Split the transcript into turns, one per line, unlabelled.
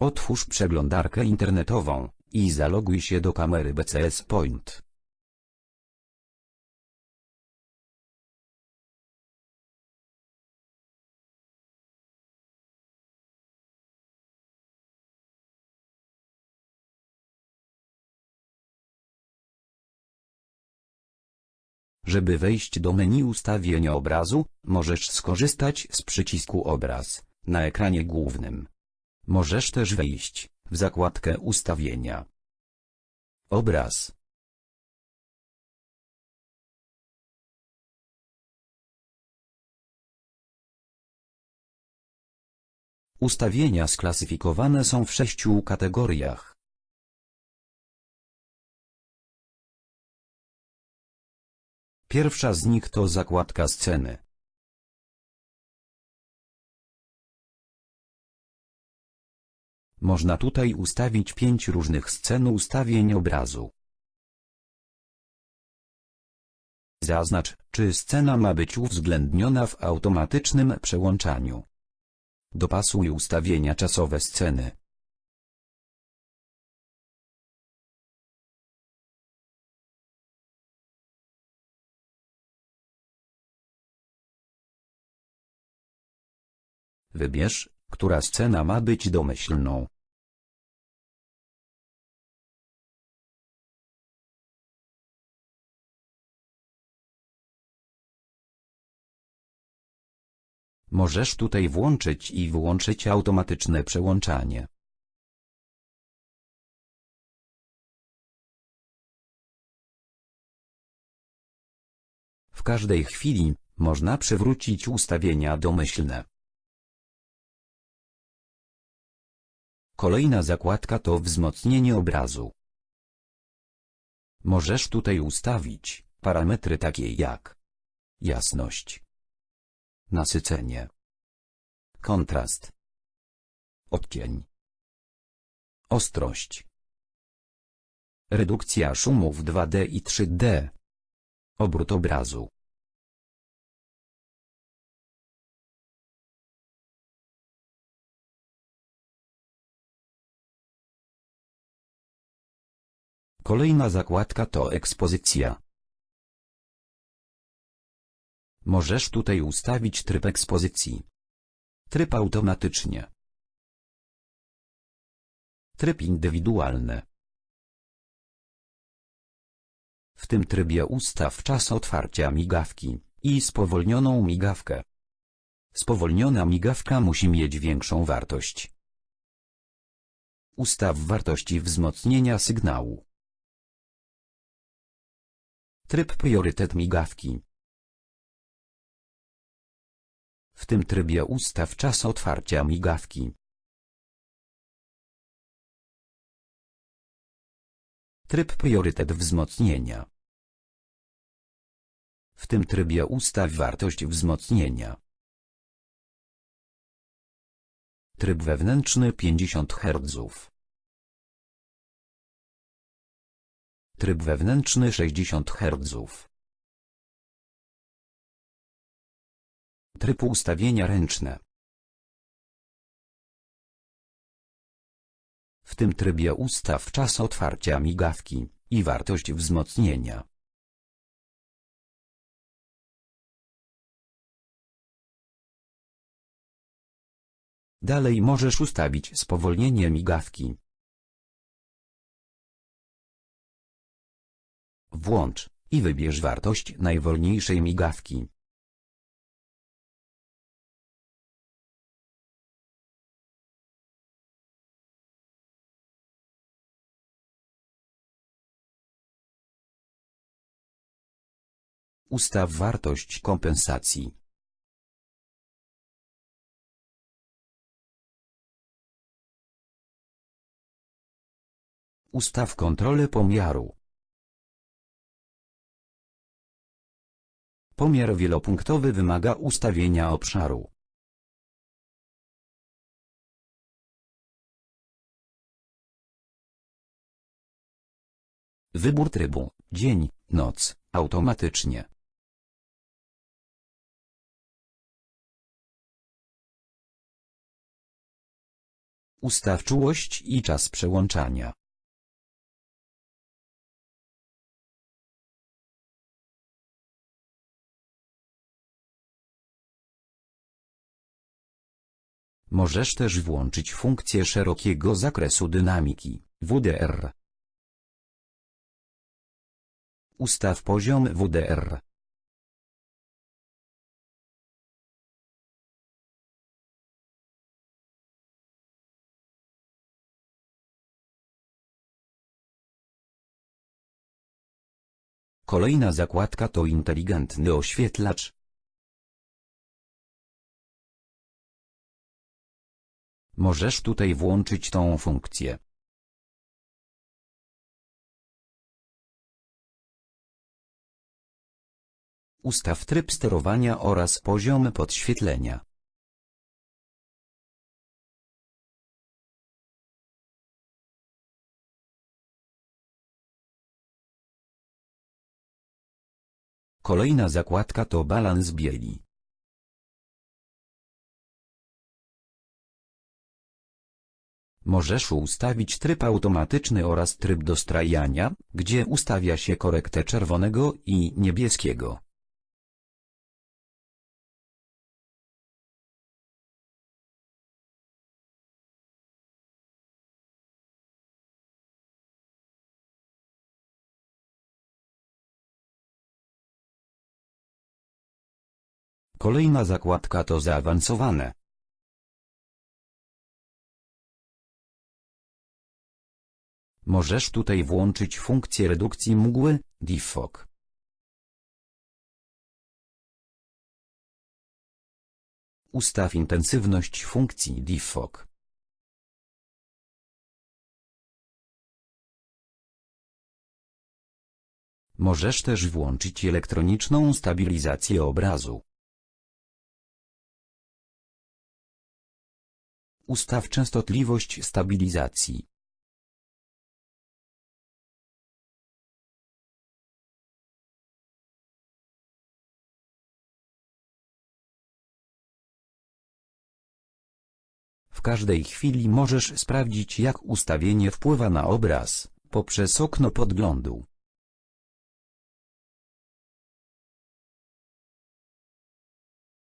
Otwórz przeglądarkę internetową i zaloguj się do kamery BCS Point. Żeby wejść do menu ustawienia obrazu, możesz skorzystać z przycisku obraz na ekranie głównym. Możesz też wejść w zakładkę ustawienia. Obraz. Ustawienia sklasyfikowane są w sześciu kategoriach. Pierwsza z nich to zakładka sceny. Można tutaj ustawić pięć różnych scen ustawień obrazu. Zaznacz, czy scena ma być uwzględniona w automatycznym przełączaniu. Dopasuj ustawienia czasowe sceny. Wybierz, która scena ma być domyślną. Możesz tutaj włączyć i wyłączyć automatyczne przełączanie. W każdej chwili można przywrócić ustawienia domyślne. Kolejna zakładka to wzmocnienie obrazu. Możesz tutaj ustawić parametry takie jak jasność, nasycenie, kontrast, odcień, ostrość, redukcja szumów 2D i 3D, obrót obrazu. Kolejna zakładka to ekspozycja. Możesz tutaj ustawić tryb ekspozycji. Tryb automatycznie. Tryb indywidualny. W tym trybie ustaw czas otwarcia migawki i spowolnioną migawkę. Spowolniona migawka musi mieć większą wartość. Ustaw wartości wzmocnienia sygnału. Tryb priorytet migawki. W tym trybie ustaw czas otwarcia migawki. Tryb priorytet wzmocnienia. W tym trybie ustaw wartość wzmocnienia. Tryb wewnętrzny 50 Hz. Tryb wewnętrzny 60 Hz. Tryb ustawienia ręczne. W tym trybie ustaw czas otwarcia migawki i wartość wzmocnienia. Dalej możesz ustawić spowolnienie migawki. Włącz i wybierz wartość najwolniejszej migawki. Ustaw wartość kompensacji. Ustaw kontrolę pomiaru. Pomiar wielopunktowy wymaga ustawienia obszaru. Wybór trybu, dzień, noc, automatycznie. Ustaw czułość i czas przełączania. Możesz też włączyć funkcję szerokiego zakresu dynamiki, WDR. Ustaw poziom WDR. Kolejna zakładka to inteligentny oświetlacz. Możesz tutaj włączyć tą funkcję. Ustaw tryb sterowania oraz poziom podświetlenia. Kolejna zakładka to balans bieli. Możesz ustawić tryb automatyczny oraz tryb dostrajania, gdzie ustawia się korektę czerwonego i niebieskiego. Kolejna zakładka to zaawansowane. Możesz tutaj włączyć funkcję redukcji mgły, defog. Ustaw intensywność funkcji defog. Możesz też włączyć elektroniczną stabilizację obrazu. Ustaw częstotliwość stabilizacji. W każdej chwili możesz sprawdzić jak ustawienie wpływa na obraz, poprzez okno podglądu.